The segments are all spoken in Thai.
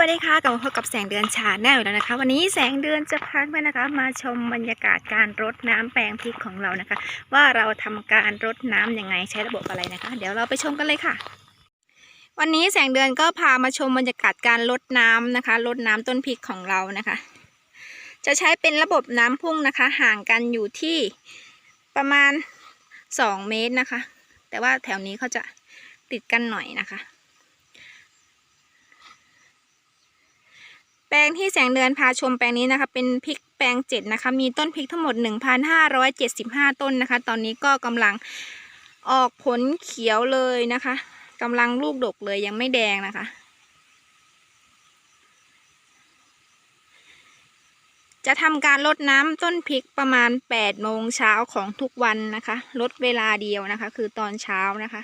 วัสดีค่ะกลับมาพบกับแสงเดือนชาแนลอีกแล้วนะคะ วันนี้แสงเดือนจะพาเพื่อนนะคะ มาชมบรรยากาศการรดน้ำแปลงพริกของเรานะคะ ว่าเราทำการรดน้ำยังไงใช้ระบบอะไรนะคะ เดี๋ยวเราไปชมกันเลยค่ะ วันนี้แสงเดือนก็พามาชมบรรยากาศการรดน้ำนะคะรดน้ำต้นพริกของเรานะคะ จะใช้เป็นระบบน้ำพุ่งนะคะ ห่างกันอยู่ที่ประมาณ 2 เมตรนะคะ แต่ว่าแถวนี้เขาจะติดกันหน่อยนะคะ แป ลงที่แสงเดือนพาชมแปลงนี้นะคะ เป็นพริกแปลงเจ็ดนะคะ มีต้นพริกทั้งหมด 1,575 ต้นนะคะ ตอนนี้ก็กำลังออกผลเขียวเลยนะคะกำลังลูกดกเลยยังไม่แดงนะคะ จะทำการลดน้ำต้นพริกประมาณ8โมงเช้าของทุกวันนะคะ ลดเวลาเดียวนะคะ คือตอนเช้านะคะ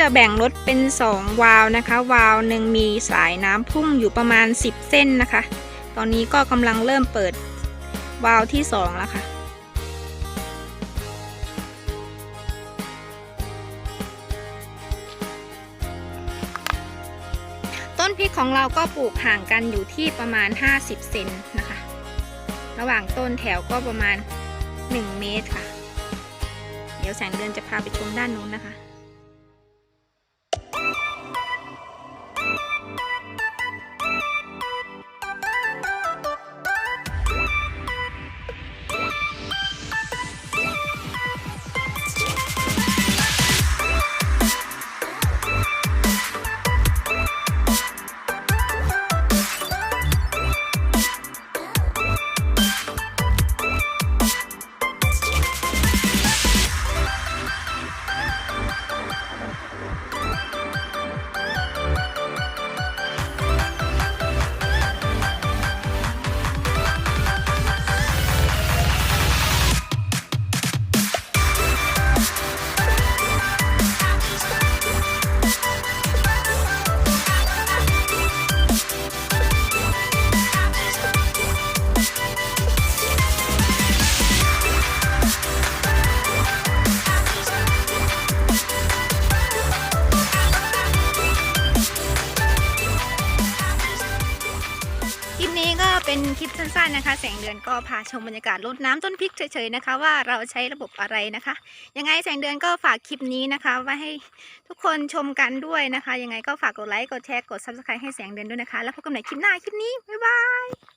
จะแบ่งรถเป็น 2 วาล์วนะคะวาล์วหนึ่งมีสายน้ำพุ่งอยู่ประมาณ 10 เส้นนะคะ ตอนนี้ก็กำลังเริ่มเปิดวาล์วที่ 2 แล้วค่ะต้นพริกของเราก็ปลูกห่างกันอยู่ที่ประมาณ 50 เซนนะคะ ระหว่างต้นแถวก็ประมาณ 1 เมตรค่ะ เดี๋ยวแสงเดือนจะพาไปชมด้านนู้นนะคะ เป็นคลิปสั้นๆนะคะ แสงเดือนก็พาชมบรรยากาศรดน้ำต้นพริกเฉยๆนะคะ ว่าเราใช้ระบบอะไรนะคะ ยังไงแสงเดือนก็ฝากคลิปนี้นะคะไว้ให้ทุกคนชมกันด้วยนะคะ ยังไงก็ฝากกดไลค์กดแชร์กดซับสไครต์ให้แสงเดือนด้วยนะคะ แล้วพบกันใหม่คลิปหน้าคลิปนี้บ๊ายบาย